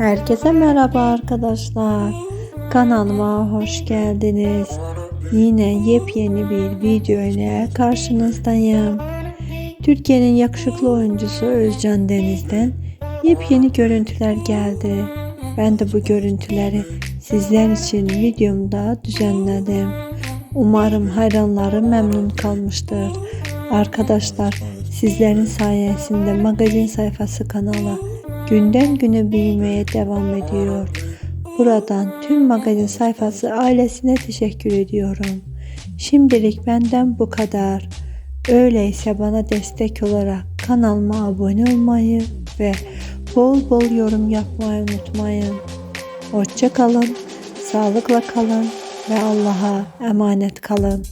Herkese merhaba arkadaşlar. Kanalıma hoş geldiniz. Yine yepyeni bir video ile karşınızdayım. Türkiye'nin yakışıklı oyuncusu Özcan Deniz'den yepyeni görüntüler geldi. Ben de bu görüntüleri sizler için videomda düzenledim. Umarım hayranları memnun kalmıştır. Arkadaşlar sizlerin sayesinde magazin sayfası kanala günden güne büyümeye devam ediyor. Buradan tüm magazin sayfası ailesine teşekkür ediyorum. Şimdilik benden bu kadar. Öyleyse bana destek olarak kanalıma abone olmayı ve bol bol yorum yapmayı unutmayın. Hoşça kalın, sağlıkla kalın ve Allah'a emanet kalın.